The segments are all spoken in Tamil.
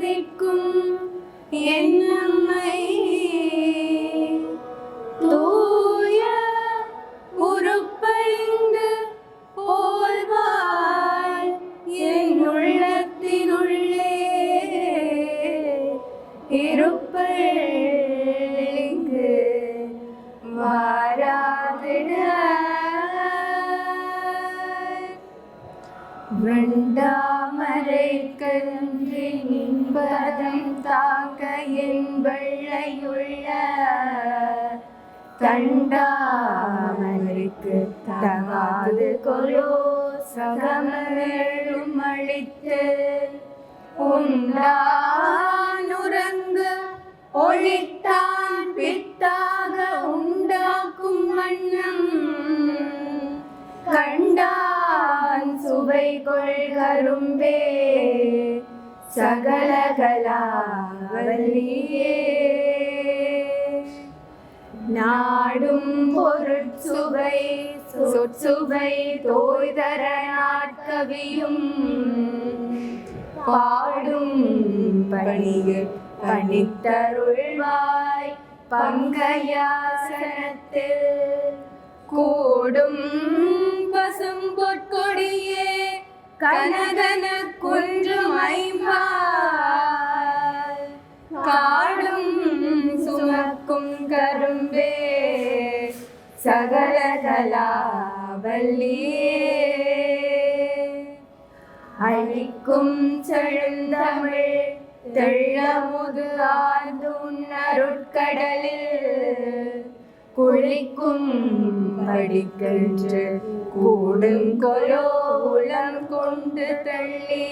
நிற்கும். எண்ணம் வெண்டாமரை கன்றி நின்பதம் தாக்க என் வெள்ளையுள்ள தண்டாமனுக்கு தகாது கொலோ சகமேழும் அழித்து உண்டானுறங்கு ஒழித்தான் பித்தாக உண்டாக்கும் வண்ணம் கண்டா சுவை கொள்கரும்பே சகலகலாவல்லியே நாடும் பொருட்சுவை சொற்சுவை தோய்தர நாட்கவியும். பாடும் பணியில் பணித்தருள்வாய் பங்கயாசனத்தில் கூடும் கனகன குன்றும் ஐம்பால் காடும் சுமக்கும் கரும்பே சகலகலாவல்லியே அழிக்கும் செழுந்தமிழ் தெள்ளமுது ஆர்ந்துண்ணருட்கடலில் குளிக்கும் படிக்கின்ற கூடும் கொலோ உளம் கொண்டு தள்ளி.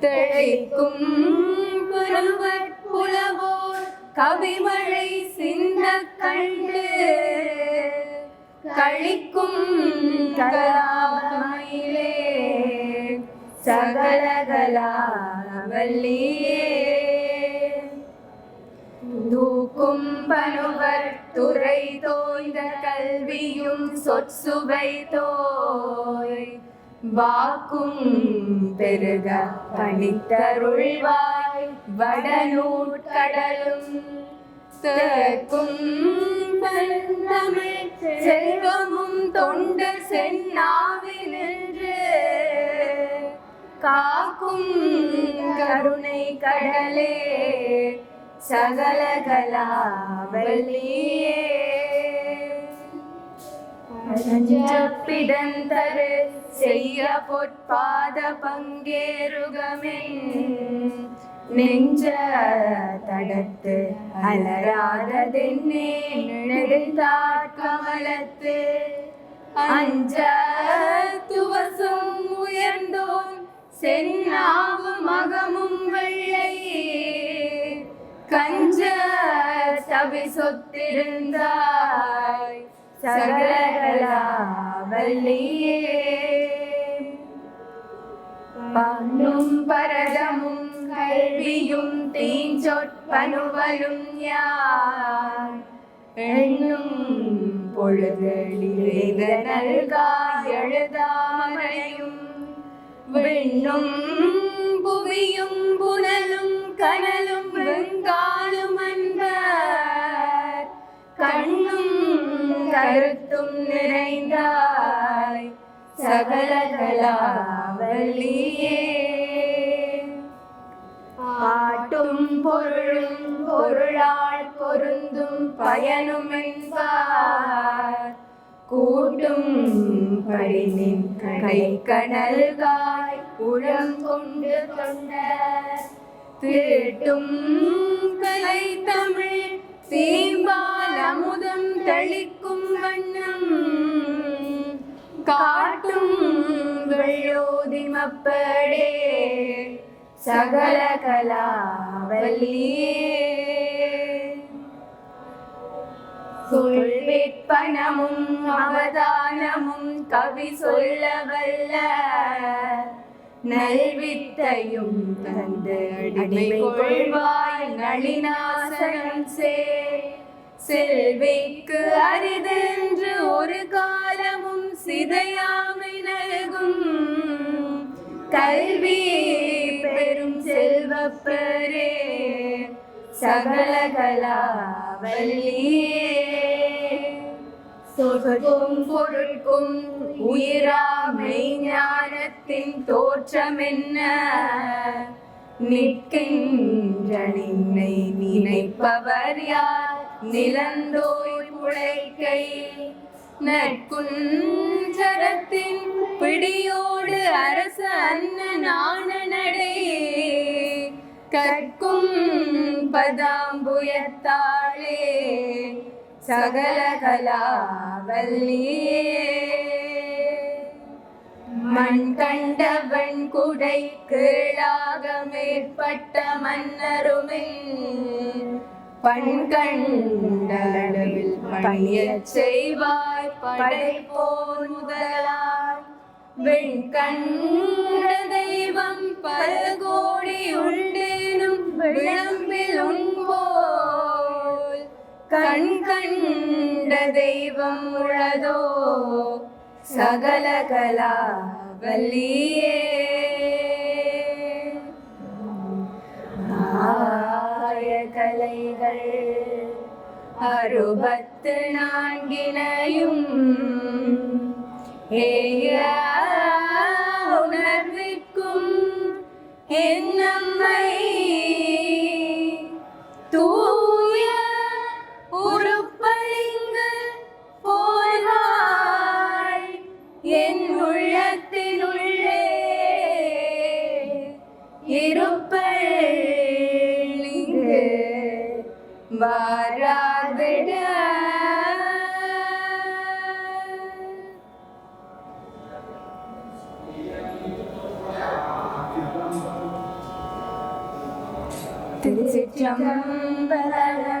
தெளிக்கும் பருவற் புலவோர் கவிமழை சிந்த கண்டு. கழிக்கும் கலாபமயிலே சகலகலாவல்லியே தூக்கும் பனுவர் துறை தோய்ந்த கல்வியும் சொற்சுவை தோய் வாக்கும் பெருக பணித்தருள்வாய் வடநூட்கடலும் தேக்கும் தமிழ் செல்வமும் தொண்டு சென்னாவி நின்று காக்கும் கருணை கடலே சகலகலாவல்லியே பிடந்தரு செய்ய பொற்பாத பங்கேருகமே நெஞ்ச தடத்து அலராததென்னே. நெடுந்தாட்கமலத்து அஞ்ச துவசும் உயர்ந்தோன். சென்னாவும் மகமும் சொத்திருந்தாய். சகலகலாவல்லியே. பண்ணும் பரதமும் கல்வியும் தீஞ்சொற்பனுவலும் யார்? எண்ணும் பொழுதெழுத நல்காய் எழுதாமரையும் விண்ணும் புவியும் புனலும் கனலும் வெங்காலும் கருத்தும் நிறைந்தாய் சகலகலாவல்லியே. ஆட்டும் பொருளும் பொருளால் பொருந்தும் பயனும் என்பார். கூட்டும் படினின் கை கடல்காய் உளம் கொண்டு கொண்ட திருட்டும் கலை தமிழ் தீம்பால் அமுதம் தளிக்கும் வண்ணம் காட்டும் வெள்ளோதிமப்படே சகல கலாவல்லியே. சொல்விற்பனமும் அவதானமும் கவி சொல்ல வல்ல நல்வித்தையும் தந்து அடிமை கொள்வாய் நளினாசனம் சே. செல்விக்கு அரிதென்று ஒரு காலமும் சிதையாமை நல்கும். கல்வி பெரும் செல்வப்பரே சகலகலா வல்லியே. சொற்கும் பொருட்கும் உயிராமை ஞானத்தின் தோற்றம் என்ன நிற்கின்ற நின்னை நினைப்பவர் யார்? நிலந்தோய் புழைக்கை நற்குஞ்சரத்தின் பிடியோடு அரச அன்ன நாண நடை கற்கும் பதாம்புயத்தாளே சகல கலாவல்லியே மண் கண்டவன் குடை கீழாக மேற்பட்ட மன்னருமே பண் கண்டளவில் பணியச் செய்வாய் படைப்போர் முதலாய். வெண்கண்ட தெய்வம் பல கோடி உண்டேனும் விளம் கண் கண்ட தெய்வம் உளதோ? சகல கலா வல்லியே. ஆய கலைகள் அறுபத்து நான்கினையும் ஏய உணர்விக்கும் என் என் உள்ளத்தினுள்ளே இருப்பள் இங்கு வாராதிட. திருச்சிற்றம்பலம்